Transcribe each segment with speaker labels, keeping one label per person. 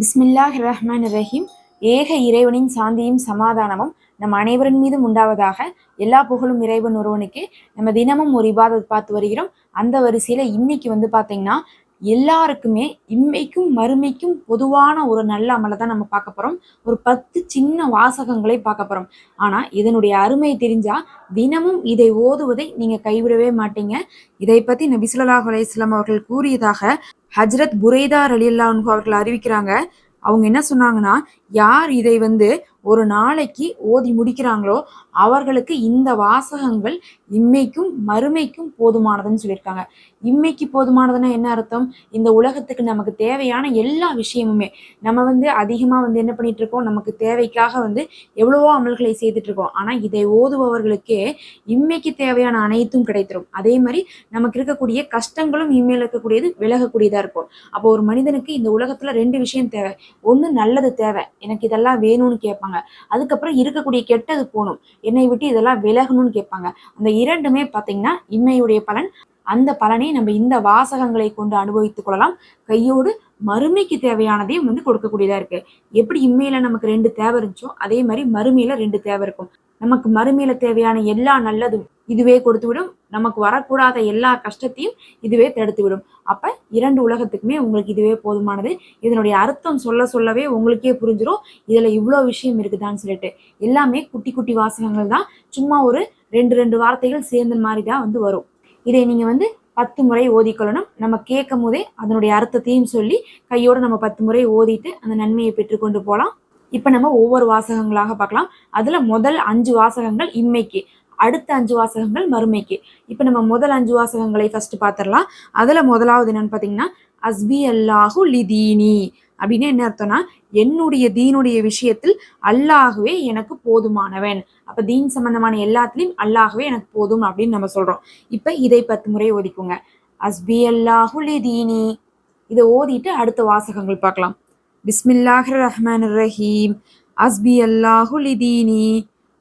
Speaker 1: பிஸ்மில்லாஹ் ரஹ்மான் ரஹீம் ஏக இறைவனின் சாந்தியும் சமாதானமும் நம் அனைவரின் மீதும் உண்டாவதாக எல்லா புகழும் இறைவன் ஒருவனுக்கு நம்ம தினமும் ஒரு இபாதத் பார்த்து வருகிறோம். அந்த வரிசையில இன்னைக்கு வந்து பார்த்தீங்கன்னா எல்லாருக்குமே இம்மைக்கும் மறுமைக்கும் பொதுவான ஒரு நல்ல அமலை தான் நம்ம பார்க்க போறோம். ஒரு பத்து சின்ன வாசகங்களை பார்க்க போறோம். ஆனா இதனுடைய அருமை தெரிஞ்சா தினமும் இதை ஓதுவதை நீங்க கைவிடவே மாட்டீங்க. இதை பத்தி நபி அலையம் அவர்கள் கூறியதாக ஹஜ்ரத் புரைதா ரலியல்லாஹு அவர்கள் அறிவிக்கிறாங்க. அவங்க என்ன சொன்னாங்கன்னா யார் இதை வந்து ஒரு நாளைக்கு ஓதி முடிக்கிறாங்களோ அவர்களுக்கு இந்த வாசகங்கள் இம்மைக்கும் மறுமைக்கும் போதுமானதுன்னு சொல்லியிருக்காங்க. இம்மைக்கு போதுமானதுன்னா என்ன அர்த்தம்? இந்த உலகத்துக்கு நமக்கு தேவையான எல்லா விஷயமுமே. நம்ம வந்து அதிகமாக வந்து என்ன பண்ணிட்டு இருக்கோம் நமக்கு தேவைக்காக வந்து எவ்வளவோ அமல்களை செய்துட்டு இருக்கோம் ஆனால் இதை ஓதுபவர்களுக்கே இம்மைக்கு தேவையான அனைத்தும் கிடைத்திரும். அதே மாதிரி நமக்கு இருக்கக்கூடிய கஷ்டங்களும் இம்மையில் இருக்கக்கூடியது விலகக்கூடியதாக இருக்கும். அப்போ ஒரு மனிதனுக்கு இந்த உலகத்தில் ரெண்டு விஷயம் தேவை. ஒன்று நல்லது தேவை. எனக்கு இதெல்லாம் வேணும்னு கேட்பாங்க. அதுக்கப்புறம் இருக்கக்கூடிய கெட்டது போகணும். என்னை விட்டு இதெல்லாம் விலகணும்னு கேட்பாங்க. அந்த இரண்டுமே பார்த்தீங்கன்னா இம்மையுடைய பலன். அந்த பலனை நம்ம இந்த வாசகங்களை கொண்டு அனுபவித்துக் கொள்ளலாம். கையோடு மறுமைக்கு தேவையானதையும் வந்து கொடுக்கக்கூடியதா இருக்கு. எப்படி இம்மையில நமக்கு ரெண்டு தேவை இருந்துச்சோ அதே மாதிரி மறுமையில ரெண்டு தேவை இருக்கும். நமக்கு மறுமையில தேவையான எல்லா நல்லதும் இதுவே கொடுத்துவிடும். நமக்கு வரக்கூடாத எல்லா கஷ்டத்தையும் இதுவே தடுத்துவிடும். அப்போ அப்ப இரண்டு உலகத்துக்குமே உங்களுக்கு இதுவே போதுமானது. இதனுடைய அர்த்தம் சொல்ல சொல்லவே உங்களுக்கே புரிஞ்சிடும் இதுல இவ்வளோ விஷயம் இருக்குதான்னு சொல்லிட்டு. எல்லாமே குட்டி குட்டி வாசகங்கள் தான். சும்மா ஒரு ரெண்டு ரெண்டு வார்த்தைகள் சேர்ந்த மாதிரி தான் வந்து வரும். இதை நீங்க வந்து பத்து முறை ஓதிக்கொள்ளணும். நம்ம கேட்கும் போதே அதனுடைய அர்த்தத்தையும் சொல்லி கையோட நம்ம பத்து முறை ஓதிட்டு அந்த நன்மையை பெற்றுக்கொண்டு போகலாம். இப்போ நம்ம ஒவ்வொரு வாசகங்களாக பார்க்கலாம். அதில் முதல் அஞ்சு வாசகங்கள் இம்மைக்கு. அடுத்த அஞ்சு வாசகங்கள் மறுமைக்கு. இப்போ நம்ம முதல் அஞ்சு வாசகங்களை ஃபர்ஸ்ட் பார்த்துடலாம் அதில் முதலாவது என்னன்னு பார்த்தீங்கன்னா அஸ்பி அல்லாஹு லிதீனி அப்படின்னு என்ன அர்த்தம்னா என்னுடைய தீனுடைய விஷயத்தில் அல்லாகவே எனக்கு போதுமானவன். அப்போ தீன் சம்பந்தமான எல்லாத்துலேயும் அல்லாகவே எனக்கு போதும் அப்படின்னு நம்ம சொல்கிறோம் இப்போ இதை பத்து முறை ஓதிக்குங்க. அஸ்பி அல்லாஹு லிதீனி இதை ஓதிட்டு அடுத்த வாசகங்கள் பார்க்கலாம். பிஸ்மில்லாஹ் ரஹ்மான் ரஹீம் அஸ்பி அல்லாஹுலிதீனி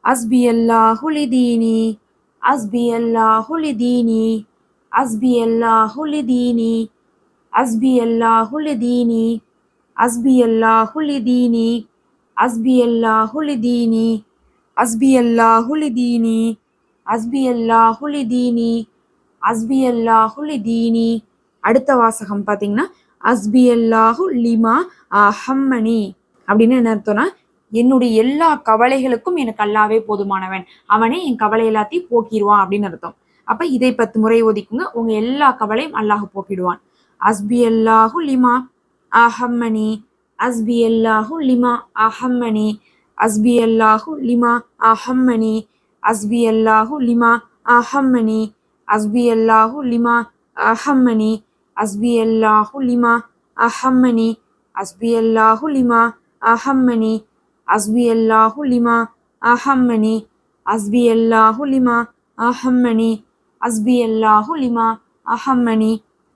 Speaker 1: அஸ்பி அல்லாஹுலிதீனி அஸ்பி அல்லாஹுலிதீனி அஸ்பி அல்லாஹுலிதீனி அஸ்பி அல்லாஹுலிதீனி அஸ்பி அல்லாஹுலிதீனி அஸ்பி அல்லாஹுலிதீனி அஸ்பி அல்லாஹுலிதீனி அஸ்பி அல்லாஹுலிதீனி அஸ்பி அல்லாஹுலிதீனி அடுத்த வாசகம் பார்த்தீங்கன்னா அஸ்பி அல்லாஹு லிமா அஹம்மனி. அப்படின்னு என்ன அர்த்தம்னா என்னுடைய எல்லா கவலைகளுக்கும் எனக்கு அல்லாவே போதுமானவன். அவனே என் கவலை எல்லாத்தையும் போக்கிடுவான் அப்படின்னு அர்த்தம். அப்ப இதை பத்து முறை ஒதுக்குங்க. உங்க எல்லா கவலையும் அல்லாஹ் போக்கிடுவான். அஸ்பி அல்லாஹு லிமா அஹம்மனி. அஸ்பி அல்லாஹு லிமா அஹம்மனி. அஸ்பி அல்லாஹு லிமா அஹம்மனி. அஸ்பி அல்லாஹு லிமா அஹம்மனி. அஸ்பி அல்லாஹு லிமா அஹம்மனி. அஸ்பி அல்லாஹு லிமா அஹம்மனி அஸ்பி அல்லாஹு லிமா அஹம்மனி அஸ்பி அல்லாஹு லிமா அஹம்மனி அஸ்பி அல்லாஹு லிமா அஹம்மனி அஸ்பி அல்லாஹு லிமா அஹம்மனி.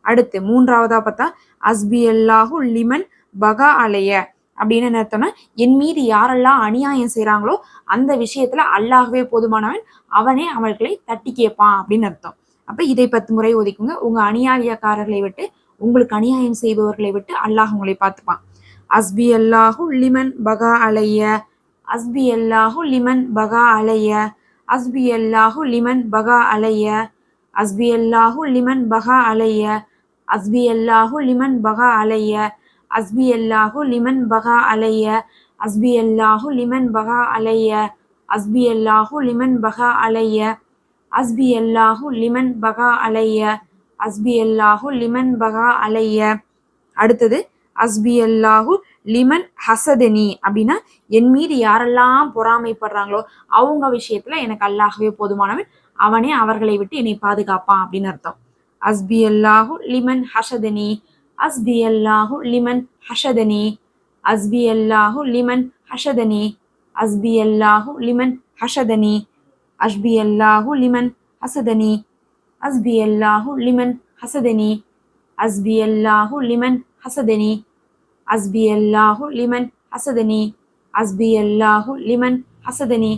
Speaker 1: அடுத்து மூன்றாவதா பார்த்தா அஸ்பி அல்லாஹு லிமன் பகா அலைய அப்படின்னு என்ன அர்த்தம்னா என் மீது யாரெல்லாம் அநியாயம் செய்கிறாங்களோ அந்த விஷயத்துல அல்லாகவே போதுமானவன் அவனே அவர்களை தட்டி கேட்பான் அப்படின்னு அர்த்தம். அப்ப இதை பத்து முறை ஒதுக்குங்க. உங்க அநியாயக்காரர்களை விட்டு உங்களுக்கு அநியாயம் செய்பவர்களை விட்டு அல்லாஹ் உங்களை பார்த்துப்பான். அஸ்பி அல்லாஹு லிமன் பகா அலைய அஸ்பி அல்லாஹு லிமன் பகா அலைய அஸ்பி அல்லாஹு லிமன் பகா அலைய அஸ்பி அல்லாஹு லிமன் பகா அலைய அஸ்பி அல்லாஹு லிமன் பகா அலைய அஸ்பி அல்லாஹு லிமன் பகா அலைய அஸ்பி அல்லாஹு லிமன் பகா அலைய அஸ்பி அல்லாஹு லிமன் பகா அலைய அஸ்பி அல்லாஹு லிமன் பகா அலைய அஸ்பி அல்லாஹு லிமன் பகா அலைய. அடுத்தது அஸ்பி அல்லாஹு லிமன் ஹசதனி அப்படின்னா என் மீது யாரெல்லாம் பொறாமைப்படுறாங்களோ அவங்க விஷயத்துல எனக்கு அல்லாஹவே போதுமானவன். அவனே அவர்களை விட்டு என்னை பாதுகாப்பான் அப்படின்னு அர்த்தம். அஸ்பி அல்லாஹு லிமன் ஹஷதனி அஸ்பி அல்லாஹு லிமன் ஹஷதனி அஸ்பி அல்லாஹு லிமன் ஹஷதனி அஸ்பி அல்லாஹு லிமன் ஹஷதனி அஸ்பி அல்லாஹு லிமன் ஹசதனி. அஸ்பி அல்லாஹு லிமன் ஹசதனி. அஸ்பி அல்லாஹு லிமன் ஹசதனி. அஸ்பி அல்லாஹு லிமன் ஹசதனி. அஸ்பி அல்லாஹு லிமன் ஹசதனி.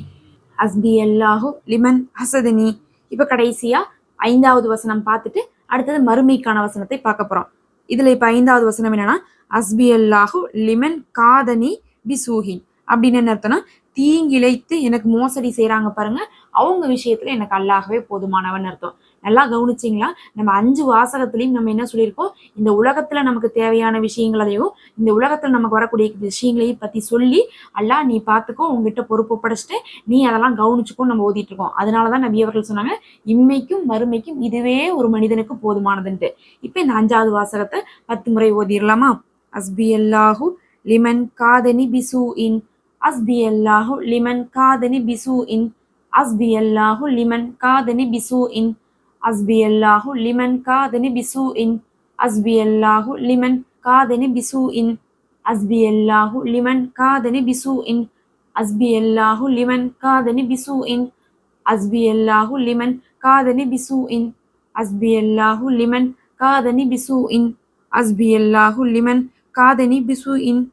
Speaker 1: அஸ்பி அல்லாஹு லிமன் ஹசதனி. இப்போ கடைசியா ஐந்தாவது வசனம் பார்த்துட்டு அடுத்தது மறுமைக்கான வசனத்தை பார்க்க போறோம். இதுல இப்ப ஐந்தாவது வசனம் என்னன்னா அஸ்பி அல்லாஹு லிமன் காதனி பிசூஹின். அப்படின்னு என்ன அர்த்தம்னா தீங்கிழைத்து எனக்கு மோசடி செய்கிறாங்க பாருங்க அவங்க விஷயத்துல எனக்கு அல்லாகவே போதுமானவன் அர்த்தம். நல்லா கவனிச்சிங்களா? நம்ம அஞ்சு வாசகத்திலையும் நம்ம என்ன சொல்லியிருக்கோம்? இந்த உலகத்துல நமக்கு தேவையான விஷயங்களையும் இந்த உலகத்துல நமக்கு வரக்கூடிய விஷயங்களையும் பத்தி சொல்லி அல்லாஹ் நீ பார்த்துக்கோ உங்ககிட்ட பொறுப்பு படைச்சிட்டு நீ அதெல்லாம் கவனிச்சுக்கோ நம்ம ஓதிட்டு இருக்கோம் அதனாலதான் நபி அவர்கள் சொன்னாங்க இம்மைக்கும் மறுமைக்கும் இதுவே ஒரு மனிதனுக்கு போதுமானதுன்ட்டு. இப்ப இந்த அஞ்சாவது வாசகத்தை பத்து முறை ஓதிடலாமா? அஸ்பி அல்லாஹு லிமன் காதனி பிசு இன் அஸ்பி அல்லாஹு லிமன் காதனி பிசு இன் அஸ்பி அல்லாஹு லிமன் காதனி பிசு இன் அஸ்பி அல்லாஹு லிமன் காதனி பிசு இன் அஸ்பி அல்லாஹு லிமன் காதனி பிசு இன் அஸ்பி அல்லாஹு லிமன் காதனி பிசு இன் அஸ்பி அல்லாஹு லிமன் காதனி பிசு இன் அஸ்பி அல்லாஹு லிமன் காதனி பிசு இன் அஸ்பி அல்லாஹு லிமன் காதனி பிசு இன் அஸ்பி அல்லாஹு லிமன் காதனி பிசு இன்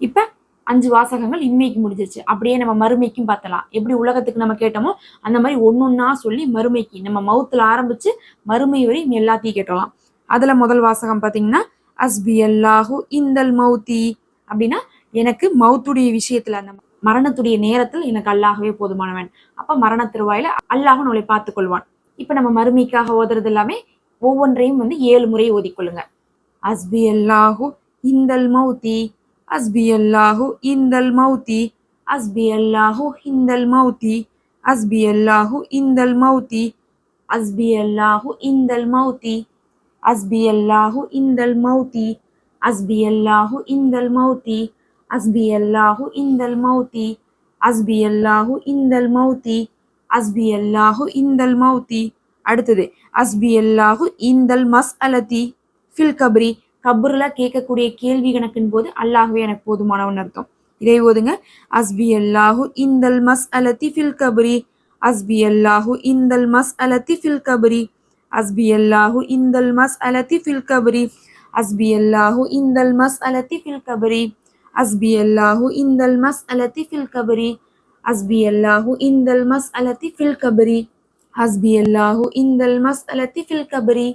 Speaker 1: இப்ப அஞ்சு வாசகங்கள் இம்மைக்கு முடிஞ்சிருச்சு. அப்படியே நம்ம மறுமைக்கும் பார்த்தலாம். எப்படி உலகத்துக்கு நம்ம கேட்டோமோ அந்த மாதிரி ஒன்னொன்னா சொல்லி மறுமைக்கு நம்ம மவுத்தில் ஆரம்பித்து மறுமை வரை எல்லாத்தையும் கேட்டலாம் அதில் முதல் வாசகம் பார்த்தீங்கன்னா அஸ்பி அல்லாஹு இந்தல் மௌத்தி. அப்படின்னா எனக்கு மௌத்துடைய விஷயத்தில் அந்த மரணத்துடைய நேரத்தில் எனக்கு அல்லாஹவே போதுமானவன். அப்போ மரண திருவாயில அல்லாஹ் நம்மளை பார்த்து கொள்வான் இப்போ நம்ம மறுமைக்காக ஓதுறது எல்லாமே ஒவ்வொன்றையும் வந்து ஏழு முறை ஓதிக்கொள்ளுங்க. அஸ்பி அல்லாஹு இந்தல் மௌத்தி. ಅಸ್ಬಿ ಅಲ್ಲಾಹು ಇಂದಲ್ ಮೌತಿ ಅಸ್ಬಿ ಅಲ್ಲಾಹು ಹಿಂದಲ್ ಮೌತಿ ಅಸ್ಬಿ ಅಲ್ಲಾಹು ಇಂದಲ್ ಮೌತಿ ಅಸ್ಬಿ ಅಲ್ಲಾಹು ಇಂದಲ್ ಮೌತಿ ಅಸ್ಬಿ ಅಲ್ಲಾಹು ಇಂದಲ್ ಮೌತಿ ಅಸ್ಬಿ ಅಲ್ಲಾಹು ಇಂದಲ್ ಮೌತಿ ಅಸ್ಬಿ ಅಲ್ಲಾಹು ಇಂದಲ್ ಮೌತಿ ಅಸ್ಬಿ ಅಲ್ಲಾಹು ಇಂದಲ್ ಮೌತಿ ಅಸ್ಬಿ ಅಲ್ಲಾಹು ಇಂದಲ್ ಮೌತಿ அடுத்தது ಅಸ್ಬಿ ಅಲ್ಲಾಹು ಇಂದಲ್ மஸ் ಫಿಲ್ ಕಬ್ರಿ கபூர்ல கேட்கக்கூடிய கேள்வி கணக்கின் போது அல்லாஹ்வே எனக்கு போதுமானவன் அர்த்தம். இதை ஓதுங்க. அஸ்பி அல்லாஹு இந்தல் மஸ் அலத்தி ஃபில் கபரி. அஸ்பி அல்லாஹு இந்தல் மஸ் அலத்தி ஃபில் கபரி. அஸ்பி அல்லாஹு இந்தல் மஸ் அலத்தி ஃபில் கபரி. அஸ்பி அல்லாஹு இந்தல் மஸ் அலத்தி ஃபில் கபரி. அஸ்பி அல்லாஹு இந்தல் மஸ் அலத்தி ஃபில் கபரி. அஸ்பி அல்லாஹு இந்தல் மஸ் அலத்தி ஃபில் கபரி. அஸ்பி அல்லாஹு இந்தல் மஸ் அலத்தி ஃபில் கபரி.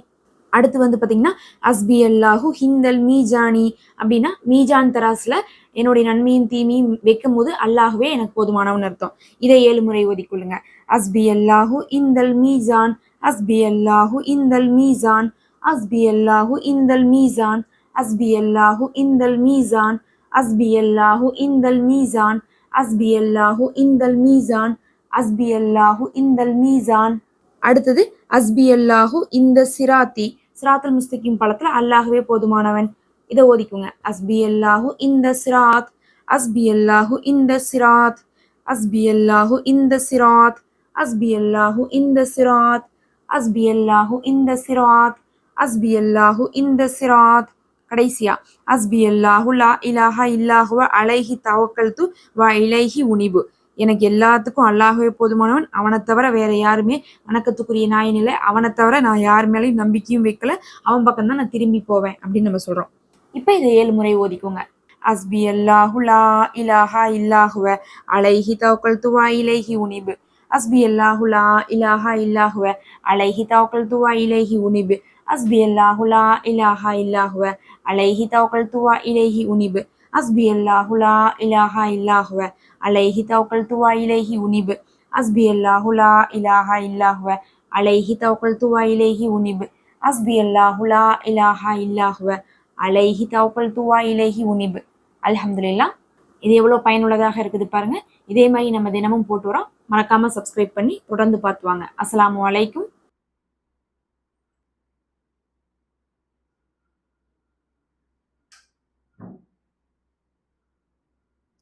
Speaker 1: அடுத்து வந்து பார்த்தீங்கன்னா அஸ்பி அல்லாஹு ஹிந்தல் மீஜானி அப்படின்னா மீஜான் தராஸில் என்னுடைய நன்மையும் தீமையும் வைக்கும் போது அல்லாஹுவே எனக்கு போதுமானவன் அர்த்தம். இதை ஏழு முறை ஓதிக்கொள்ளுங்க அஸ்பி அல்லாஹு இந்தல் மீசான் அஸ்பி அல்லாஹு இந்தல் மீசான் அஸ்பி அல்லாஹு இந்தல் மீசான் அஸ்பி அல்லாஹு இந்தல் மீசான் அஸ்பி அல்லாஹு இந்தல் மீசான் அஸ்பி அல்லாஹு இந்தல் மீசான் அஸ்பி அல்லாஹு இந்தல் மீசான் அடுத்தது அஸ்பி அல்லாஹு இந்த சிராத்தி. சிராத்துல் முஸ்தகிம் படத்துல அல்லாஹ்வே போதுமானவன். இதை ஓதிக்குங்க. அஸ்பி அல்லாஹு இந்த சிராத் அஸ்பி அல்லாஹு இந்த சிராத் அஸ்பி அல்லாஹு இந்த சிராத் அஸ்பி அல்லாஹு இந்த சிராத் அஸ்பி அல்லாஹு இந்த சிராத் அஸ்பி அல்லாஹு இந்த சிராத். கடைசியா அஸ்பி அல்லாஹு லா இலாஹா இல்லாஹுவ அலைஹி தவக்கல்து வ இலைஹி உனிபு. எனக்கு எல்லாத்துக்கும் அல்லாகவே போதுமானவன். அவனை தவிர வேற யாருமே வணக்கத்துக்குரிய நாயன் இல்லை. அவனை தவிர நான் யார் மேலேயும் நம்பிக்கையும் வைக்கல. அவன் பக்கம் தான் நான் திரும்பி போவேன் அப்படின்னு நம்ம சொல்றோம். இப்போ இதை ஏழு முறை ஓதிக்கோங்க. அஸ்பி அல்லாஹுலா இலாஹா இல்லாஹுவ அலைஹி தவக்கல் துவா இலைஹி உனிபு. அஸ்பி அல்லாஹுலா இலாஹா இல்லாஹுவ அலைஹி தவக்கல் துவா இலைஹி உனிபு. அஸ்பி அல்லாஹுலா இலாஹா இல்லாஹுவ அலைஹி தவக்கல் துவா இலைஹி உனிபு. அஸ்பி அல்லாஹுலா இலாஹா இல்லாஹுவ. அலைஹி தவக்கல் துவா இலைஹி உனிபு. அஸ்பி அல்லாஹுலா இலாஹா இல்லாஹுவ. அலைஹி தவக்கல் துவா இலைஹி உனிபு. அஸ்பி அல்லாஹுலா இலாஹா இல்லாஹுவ. அலைஹி தவக்கல் துவா இலைஹி உனிபு. அலமதுல்லா இது எவ்வளோ பயனுள்ளதாக இருக்குது பாருங்க. இதே மாதிரி நம்ம தினமும் போட்டு வரோம். மறக்காம சப்ஸ்கிரைப் பண்ணி தொடர்ந்து பார்த்துவாங்க அஸ்லாம் வலைக்கும்